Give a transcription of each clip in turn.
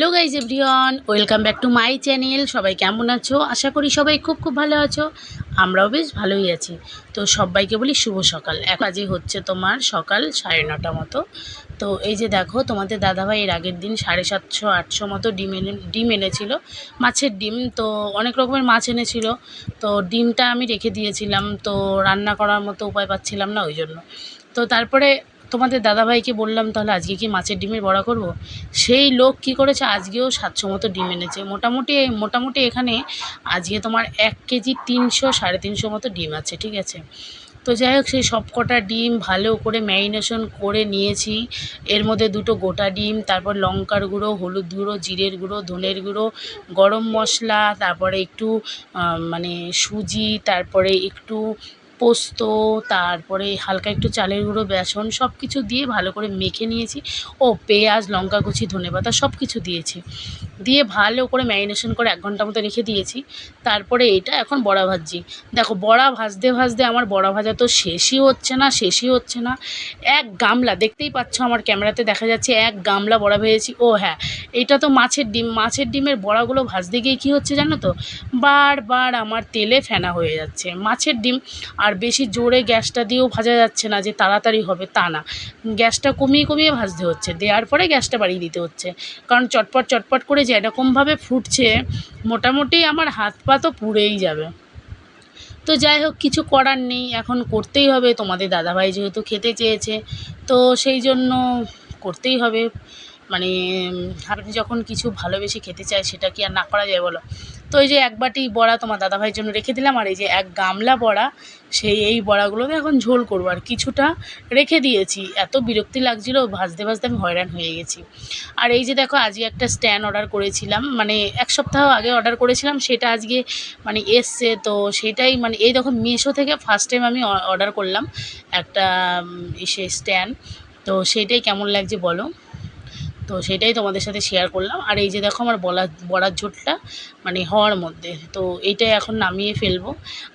Guys everyone, welcome back to my channel. সবাই কেমন আছো? আশা করি সবাই খুব খুব ভালো আছো। আমরাও বেশ ভালোই আছি। তো সবাইকে বলি শুভ সকাল। এক কাজে হচ্ছে তোমার সকাল সাড়ে নটা মতো। তো এই যে দেখো, তোমাদের দাদাভাই এর আগের দিন সাড়ে সাতশো, আটশো মতো ডিম এনে, ডিম এনেছিলো। মাছের ডিম তো অনেক রকমের মাছ এনেছিল। তো ডিমটা আমি রেখে দিয়েছিলাম। তো রান্না করার মতো উপায় পাচ্ছিলাম না ওই জন্য। তো তারপরে তোমাদের দাদাভাইকে বললাম, তাহলে আজকে কি মাছের ডিমের বড়া করব? সেই লোক কি করেছে, আজকেও সাতশো মতো ডিম এনেছে। মোটামুটি মোটামুটি এখানে আজকে তোমার এক কেজি তিনশো, সাড়ে তিনশো মতো ডিম আছে, ঠিক আছে? তো যাই হোক, সেই সব কটা ডিম ভালো করে ম্যারিনেশন করে নিয়েছি। এর মধ্যে দুটো গোটা ডিম, তারপর লঙ্কার গুঁড়ো, হলুদ গুঁড়ো, জিরের গুঁড়ো, ধনের গুঁড়ো, গরম মশলা, তারপরে একটু মানে সুজি, তারপরে একটু পোস্ত, তারপরে হালকা একটু চালের গুঁড়ো, বেসন সব কিছু দিয়ে ভালো করে মেখে নিয়েছি। ও পেঁয়াজ, লঙ্কা কুচি, ধনেপাতা সব কিছু দিয়েছি। দিয়ে ভালো করে ম্যারিনেশন করে এক ঘণ্টা মতো রেখে দিয়েছি। তারপরে এটা এখন বড়া ভাজছি। দেখো, বড়া ভাজতে ভাজতে আমার বড়া ভাজা তো শেষই হচ্ছে না, শেষই হচ্ছে না। এক গামলা, দেখতেই পাচ্ছ আমার ক্যামেরাতে দেখা যাচ্ছে এক গামলা বড়া ভেজেছি। ও হ্যাঁ এটা তো মাছের ডিম, মাছের ডিমের বড়াগুলো ভাজতে গিয়ে কী হচ্ছে জানো তো? বারবার আমার তেলে ফেনা হয়ে যাচ্ছে। মাছের ডিম আর বেশি জোরে গ্যাসটা দিয়েও ভাজা যাচ্ছে না যে তাড়াতাড়ি হবে তা না। গ্যাসটা কমিয়ে কমিয়ে ভাজতে হচ্ছে, দেওয়ার পরে গ্যাসটা বাড়িয়ে দিতে হচ্ছে। কারণ চটপট চটপট করে যে এরকমভাবে ফুটছে, মোটামুটি আমার হাত পা তো পুড়েই যাবে। তো যাই হোক, কিছু করার নেই, এখন করতেই হবে। তোমাদের দাদাভাই যেহেতু খেতে চেয়েছে, তো সেই জন্য করতেই হবে। মানে আপনি যখন কিছু ভালোবেসে খেতে চায় সেটা কি আর না করা যায় বলো? তো এই যে এক বাটি বড়া তোমার দাদাভাইয়ের জন্য রেখে দিলাম, আর এই যে এক গামলা বড়া, সেই এই বড়াগুলোকে এখন ঝোল করব। আর কিছুটা রেখে দিয়েছি। এত বিরক্তি লাগছিল, ভাজতে ভাজতে আমি হয়রান হয়ে গেছি। আর এই যে দেখো, আজকে একটা স্ট্যান্ড অর্ডার করেছিলাম মানে এক সপ্তাহ আগে অর্ডার করেছিলাম, সেটা আজকে মানে এসছে, তো সেটাই মানে এই দেখো, মিশো থেকে ফার্স্ট টাইম আমি অর্ডার করলাম একটা ইসে স্ট্যান্ড। তো সেইটাই কেমন লাগছে বলো? তো সেটাই তোমাদের সাথে শেয়ার করলাম। আর এই যে দেখো আমার বলা, বড়ার ঝোলটা মানে হওয়ার মধ্যে। তো এইটাই এখন নামিয়ে ফেলব।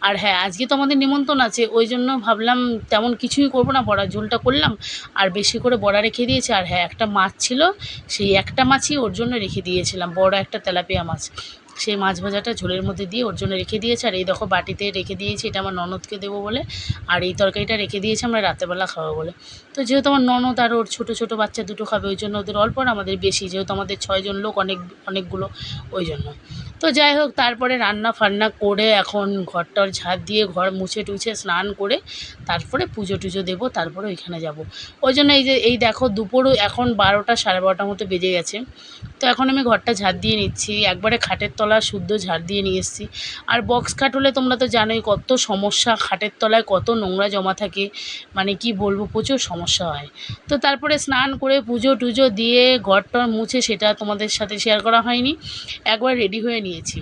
আর হ্যাঁ আজকে তো আমাদের নিমন্ত্রণ আছে, ওই জন্য ভাবলাম তেমন কিছুই করব না, বড়ার ঝোলটা করলাম। আর বেশি করে বড়া রেখে দিয়েছে। আর হ্যাঁ একটা মাছ ছিল, সেই একটা মাছই ওর জন্য রেখে দিয়েছিলাম, বড় একটা তেলাপিয়া মাছ। সেই মাছ ভাজাটা ঝোলের মধ্যে দিয়ে ওর জন্য রেখে দিয়েছে। আর এই দেখো বাটিতে রেখে দিয়েছি, এটা আমার ননদকে দেবো বলে। আর এই তরকারিটা রেখে দিয়েছি আমরা রাতেরবেলা খাব বলে। তো যেহেতু আমার ননদ আর ওর ছোটো ছোটো বাচ্চা দুটো খাবে, ওই জন্য ওদের অল্প আর আমাদের বেশি, যেহেতু আমাদের ছয়জন লোক, অনেক, অনেকগুলো, ওই জন্য। তো যাই হোক, তারপরে রান্না ফান্না করে এখন ঘরটর ঝাড় দিয়ে ঘর মুছে টুছে স্নান করে তারপরে পুজো টুজো দেবো, তারপরে ওইখানে যাব। ওই জন্য এই যে, এই দেখো দুপুরও এখন বারোটা, সাড়ে বারোটার মতো বেজে গেছে। তো এখন আমি ঘরটা ঝাড় দিয়ে নিচ্ছি। একবারে খাটের তলা শুদ্ধ ঝাড় দিয়ে নিয়ে এসেছি। আর বক্স খাট হলে তোমরা তো জানোই কত সমস্যা, খাটের তলায় কত নোংরা জমা থাকে মানে কি বলব, প্রচুর সমস্যা হয়। তো তারপরে স্নান করে পুজো টুজো দিয়ে ঘরটর মুছে সেটা তোমাদের সাথে শেয়ার করা হয়নি। একবার রেডি হয়ে নিয়েছি।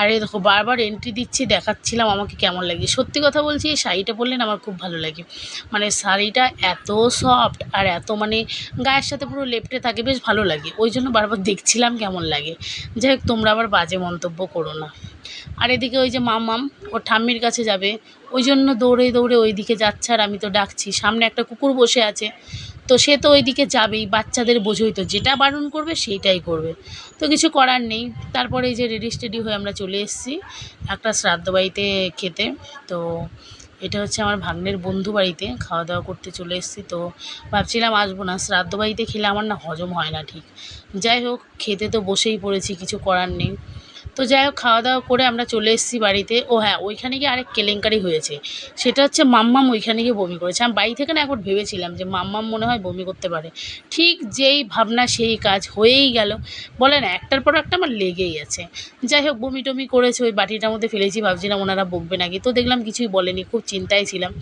আর এই দেখো, বারবার এন্ট্রি দিচ্ছি, দেখাচ্ছিলাম আমাকে কেমন লাগে। সত্যি কথা বলছি, এই শাড়িটা পরলে না আমার খুব ভালো লাগে। মানে শাড়িটা এত সফট আর এত মানে গায়ের সাথে পুরো লেপটে থাকে, বেশ ভালো লাগে। ওই জন্য বারবার দেখছিলাম কেমন লাগে। যাই হোক, তোমরা আবার বাজে মন্তব্য করো না। আর এদিকে ওই যে মামাম, ও ঠাম্মির কাছে যাবে। ওই জন্য দৌড়ে দৌড়ে ওই দিকে যাচ্ছে আর আমি তো ডাকছি। সামনে একটা কুকুর বসে আছে। তো সে তো ওই দিকে যাবেই, বাচ্চাদের বোঝোই তো, যেটা বারণ করবে সেইটাই করবে। তো কিছু করার নেই। তারপরে এই যে রেডি স্টেডি হয়ে আমরা চলে এসেছি একটা শ্রাদ্ধ বাড়িতে খেতে। তো এটা হচ্ছে আমার ভাগ্নের বন্ধু বাড়িতে, খাওয়া দাওয়া করতে চলে এসেছি। তো ভাবছিলাম আসব না, শ্রাদ্ধ বাড়িতে খেলে আমার না হজম হয় না ঠিক। যাই হোক, খেতে তো বসেই পড়েছি, কিছু করার নেই। তো যাই হোক, খাওয়া দাওয়া করে আমরা চলে এসেছি বাড়িতে। ও হ্যাঁ ওইখানে গিয়ে আরেক কেলেঙ্কারি হয়েছে। সেটা হচ্ছে মাম্মাম ওইখানে গিয়ে বমি করেছে। আমি বাড়ি থেকে না একবার ভেবেছিলাম যে মাম্মাম মনে হয় বমি করতে পারে। ঠিক যেই ভাবনা, সেই কাজ হয়েই গেল। বলে না, একটার পর একটা আমার লেগেই আছে। যাই হোক, বমি টমি করেছে, ওই বাটিটার মধ্যে ফেলেছি, ভাবছিলাম ওনারা বকবে নাকি। তো দেখলাম কিছুই বলেনি, খুব চিন্তায় ছিলাম।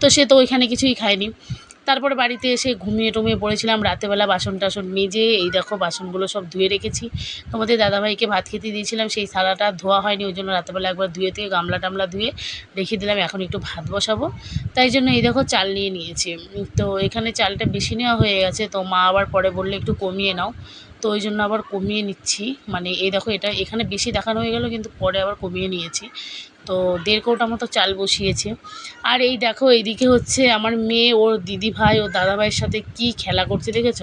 তো সে তো ওইখানে কিছুই খায়নি। তারপরে বাড়িতে এসে ঘুমিয়ে টুমিয়ে পড়েছিলাম। রাতেবেলা বাসন টাসন মেজে এই দেখো বাসনগুলো সব ধুয়ে রেখেছি। তোমাদের দাদাভাইকে ভাত খেতে দিয়েছিলাম, সেই থালাটা ধোয়া হয়নি, ওই জন্য রাতেবেলা একবার ধুয়ে থেকে গামলা টামলা ধুয়ে রেখে দিলাম, এখন একটু ভাত বসাবো। তাই জন্য এই দেখো চাল নিয়ে নিয়েছি। তো এখানে চালটা বেশি নেওয়া হয়ে গেছে, তো মা আবার পরে বললে একটু কমিয়ে নাও। তো ওই জন্য আবার কমিয়ে নিচ্ছি। মানে এই দেখো এটা এখানে বেশি দেখানো হয়ে গেল কিন্তু পরে আবার কমিয়ে নিয়েছি। তো দেড় কৌটা মতো চাল বসিয়েছে। আর এই দেখো এইদিকে হচ্ছে আমার মেয়ে ওর দিদি ভাই ও দাদা ভাইয়ের সাথে কি খেলা করছে দেখেছ?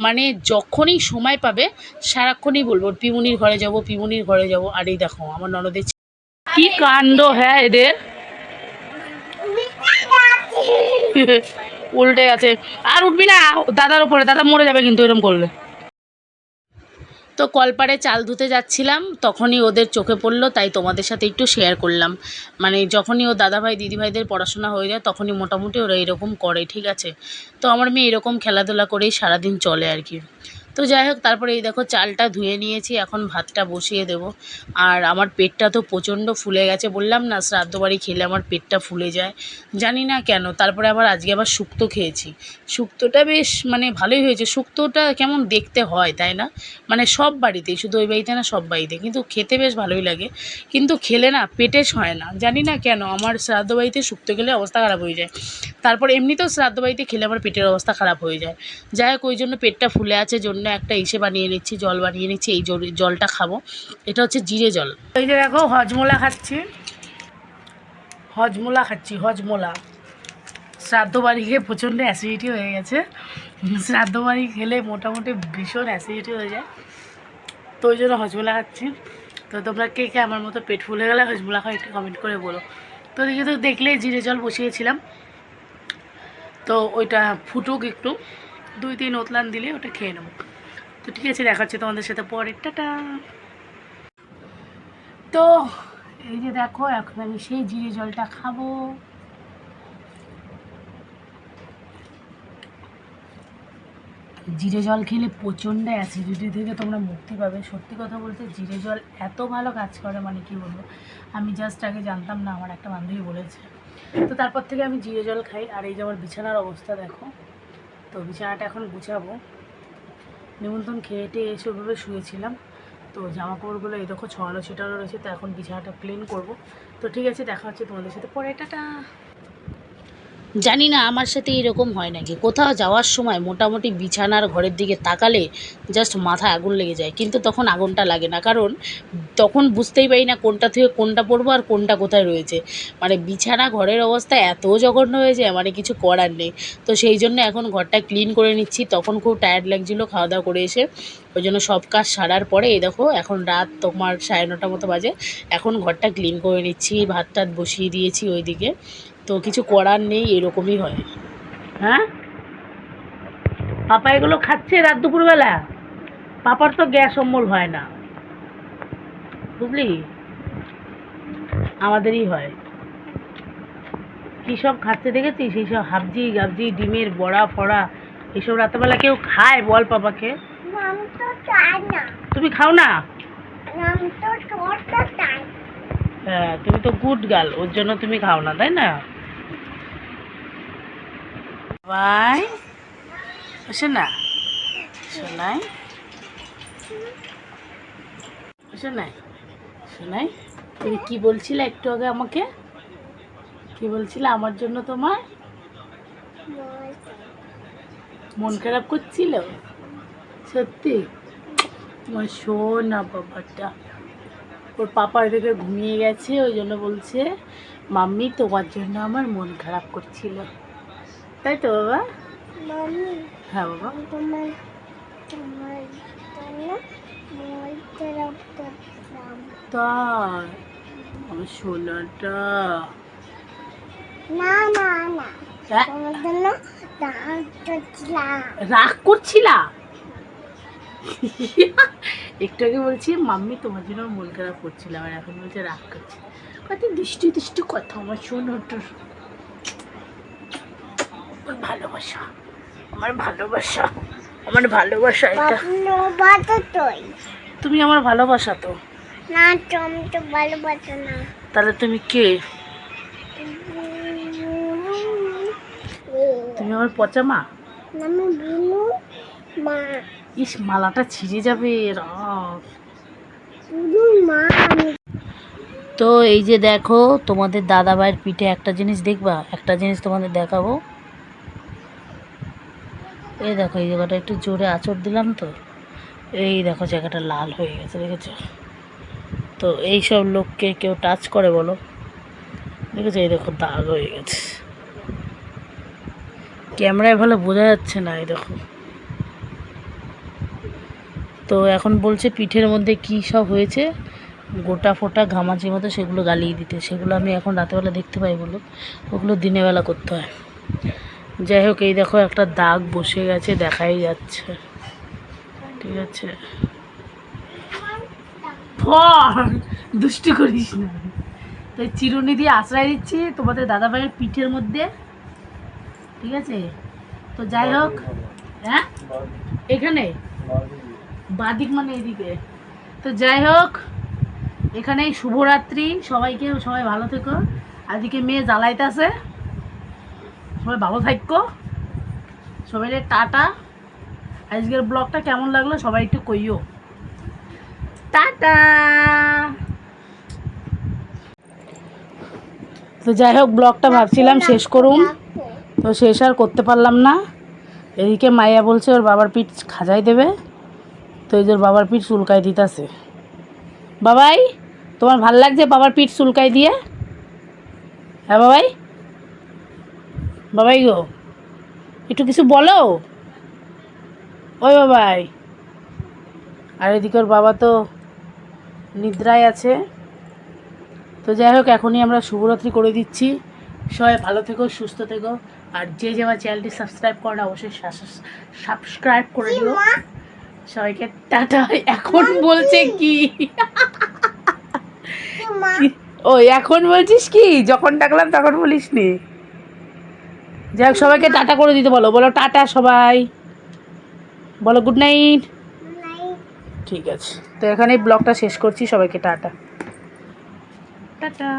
মানে যখনই সময় পাবে সারাক্ষণই বলব পিমুনির ঘরে যাব পিমুনির ঘরে যাব। আর এই দেখো আমার ননদের কি কাণ্ড হ্যাঁ এদের? উল্টে গেছে। আর উঠবি না দাদার উপরে দাদা মরে যাবে কিন্তু এরকম করলে। তো কলপাড়ে চাল ধুতে যাচ্ছিলাম, তখনই ওদের চোখে পড়ল, তাই তোমাদের সাথে একটু শেয়ার করলাম। মানে যখনই ও দাদাভাই, দিদিভাইদের পড়াশোনা হয়ে যায়, তখনই মোটামুটি ওরা এরকম করে, ঠিক আছে? তো আমার মেয়ে এরকম খেলাধুলা করেই সারাদিন চলে আর কি। তো যাই হোক, তারপরে এই দেখো চালটা ধুয়ে নিয়েছি, এখন ভাতটা বসিয়ে দেবো। আর আমার পেটটা তো প্রচণ্ড ফুলে গেছে, বললাম না শ্রাদ্ধ বাড়ি খেলে আমার পেটটা ফুলে যায়। জানি না কেন, তারপরে আবার আজকে আবার শুক্তো খেয়েছি। শুক্তোটা বেশ মানে ভালোই হয়েছে, শুক্তোটা কেমন দেখতে হয়, তাই না? মানে সব বাড়িতেই, শুধু ওই বাড়িতে না, সব বাড়িতে কিন্তু খেতে বেশ ভালোই লাগে, কিন্তু খেলে না পেটে হয় না। জানি না কেন, আমার শ্রাদ্ধ বাড়িতে শুক্তো খেলে অবস্থা খারাপ হয়ে যায়। তারপর এমনিতেও শ্রাদ্ধ বাড়িতে খেলে আমার পেটের অবস্থা খারাপ হয়ে যায়। যাই হোক, ওই জন্য পেটটা ফুলে আছে, জন্য একটা ইসে বানিয়ে নিচ্ছি, জল বানিয়ে নিচ্ছি, এই জলটা খাব। এটা হচ্ছে জিরে জল। এই যে দেখো, হজমোলা খাচ্ছি। হজমোলা খাচ্ছি, হজমোলা। শ্রাদ্ধ বাড়ি খেয়ে প্রচণ্ড অ্যাসিডিটি হয়ে গেছে। শ্রাদ্ধ বাড়ি খেলে মোটামুটি ভীষণ অ্যাসিডিটি হয়ে যায়। তো ওই জন্য হজমোলা খাচ্ছি। তো তোমরা কে কে আমার মতো পেট ফুলে গেলে হজমোলা খাও একটু কমেন্ট করে বলো। তো দেখি তো দেখলে জিরে জল বসিয়েছিলাম। তো ওইটা ফুটুক একটু। দুই, তিন ওতলান দিলে ওটা খেয়ে নেব। তো ঠিক আছে দেখা হচ্ছে তোমাদের সাথে পরে। টাটা। তো এই যে দেখো, এখন আমি সেই জিরে জলটা খাব। জিরে জল খেলে প্রচণ্ড অ্যাসিডিটি থেকে তোমরা মুক্তি পাবে। সত্যি কথা বলতে, জিরে জল এত ভালো কাজ করে মানে কি বলব? আমি জাস্ট আগে জানতাম না, আমার একটা বান্ধবী বলেছে। তো তারপর থেকে আমি জিরে জল খাই, আর এই যে আমার বিছানার অবস্থা দেখো। তো বিছানাটা এখন গুছাবো। নিমন্ত্রণ খেয়ে টেয়ে এসে ওভাবে শুয়েছিলাম। তো জামা কাপড়গুলো এই দেখো ছড়ানো ছিটানো রয়েছে, তো এখন বিছানাটা ক্লিন করব। তো ঠিক আছে, দেখা হচ্ছে তোমাদের সাথে পরে, টাটা। জানি না, আমার সাথে এরকম হয় নাকি? কোথাও যাওয়ার সময় মোটামুটি বিছানার ঘরের দিকে তাকালে জাস্ট মাথায় আগুন লেগে যায়। কিন্তু তখন আগুনটা লাগে না। কারণ তখন বুঝতেই পারি না কোনটা থেকে কোনটা পড়ব আর কোনটা কোথায় রয়েছে। মানে বিছানা ঘরের অবস্থা এত জঘন্য হয়ে যায় মানে কিছু করার নেই। তো সেই জন্য এখন ঘরটা ক্লিন করে নিচ্ছি। তখন খুব টায়ার্ড লাগছিল খাওয়া দাওয়া করে এসে। ওই জন্য সব কাজ সারার পরে, এই দেখো, এখন রাত তোমার সাড়ে নটা মতো বাজে। এখন ঘরটা ক্লিন করে নিচ্ছি ভাত টাত বসিয়ে দিয়েছি ওইদিকে। তো কিছু করার নেই এরকমই হয়। হ্যাঁ? পাপা এগুলো খাচ্ছে রাত দুপুরবেলা। পাপার তো গ্যাস অম্বল হয় না। বুঝলি? আমাদেরই হয়। কী সব খাচ্ছে দেখেছিস? সেই সব হাবজি গাবজি ডিমের বড়া ফড়া এসব রাতেবেলা কেউ খায়? বল পাপাকে। তুমি খাও না। হ্যাঁ তুমি তো গুড গার্ল ওর জন্য তুমি খাও না, তাই না? বাই শোনা শোনাই শোনাই শোনাই তুমি কি বলছিলে একটু আগে আমাকে? কি বলছিলে আমার জন্য তোমার মন খারাপ করছিল? সত্যি? তোমার শোনা বাবাটা। ওর পাপা এদিকে ঘুমিয়ে গেছে ওই জন্য বলছে মাম্মি তোমার জন্য আমার মন খারাপ করছিল। তাই তো বাবা? হ্যাঁ বাবা। তোমার তোমার জন্য বলতে রাখতাম তাই? আমার সোনাটা। না না না। হ্যাঁ? তোমার জন্য ডান্স করছিলাম। রাগ করছিলা? একটু আগে বলছি মাম্মি তোমার জন্য মন খারাপ করছিলাম আর এখন বলছে রাগ করছি। কত দৃষ্টি দৃষ্টি কথা আমার সোনাটা আমার ভালোবাসা আমার ভালোবাসা আমার ভালোবাসা এটা। তুমি আমার ভালোবাসা তো। না তুমি তো ভালোবাসো না। তাহলে তুমি কে? তুমি আমার পচা মা আমি বিনু মা ইস মালাটা ছিঁড়ে যাবে তো এই যে দেখো তোমাদের দাদা ভাইয়ের পিঠে একটা জিনিস দেখবা? একটা জিনিস তোমাদের দেখাবো। এই দেখো এই জায়গাটা একটু জোরে আঁচড় দিলাম তো। এই দেখো জায়গাটা লাল হয়ে গেছে দেখেছ? তো এই সব লোককে কেউ টাচ করে বলো। দেখেছ? এই দেখো দাগ হয়ে গেছে। ক্যামেরায় ভালো বোঝা যাচ্ছে না এই দেখো। তো এখন বলছে পিঠের মধ্যে কী সব হয়েছে? গোটা ফোটা ঘামাচির মতো সেগুলো গালিয়ে দিতে। সেগুলো আমি এখন রাতেবেলা দেখতে পাই বলো। ওগুলো দিনের বেলা করতে হয়। যাই হোক, এই দেখো একটা দাগ বসে গেছে, দেখাই যাচ্ছে। ঠিক আছে। দুষ্টু করিস না। তো এই চিরুনি দিয়ে আশ্রয় দিচ্ছি তোমাদের দাদা ভাইয়ের পিঠের মধ্যে। ঠিক আছে? তো যাই হোক হ্যাঁ? এখানে? বাদিক মানে এদিকে। তো যাই হোক এখানেই শুভরাত্রি। সবাইকে সবাই ভালো থেকো। আজকে মেয়ে জ্বালাইতেছে। সবাই ভালো থাকো। সবাই টাটা। আজকের ব্লগটা কেমন লাগল সবাই একটু কইও। টাটা। তো যাই হোক ব্লগটা ভাবছিলাম শেষ করুন তো শেষ আর করতে পারলাম না। এদিকে মাইয়া বলছে ওর বাবার পিঠ খাজাই দেবে। তো যে বাবার পিঠ চুলকাই দিতেছে। বাবাই, তোমার ভালো লাগছে বাবার পিঠ চুলকাই দিয়ে? হ্যাঁ বাবাই? বাবাই গো, একটু কিছু বলো? ওই বাবাই। আর এদিকে ওর বাবা তো নিদ্রায় আছে। তো যাই হোক, এখনই আমরা শুভরাত্রি করে দিচ্ছি। সবাই ভালো থেকো, সুস্থ থেকো। আর যে যে আমার চ্যানেলটি সাবস্ক্রাইব করে না, অবশ্যই সাবস্ক্রাইব করে দিও। সবাইকে টাটা। এখন বলছে কি? ও এখন বলছিস কি? যখন ডাকলাম তখন বলিস নি যাই হোক সবাইকে টাটা করে দিতে বলো। বলো টাটা সবাই। বলো গুড নাইট ঠিক আছে। তো এখানেই ব্লগটা শেষ করছি। সবাইকে টাটা। টাটা।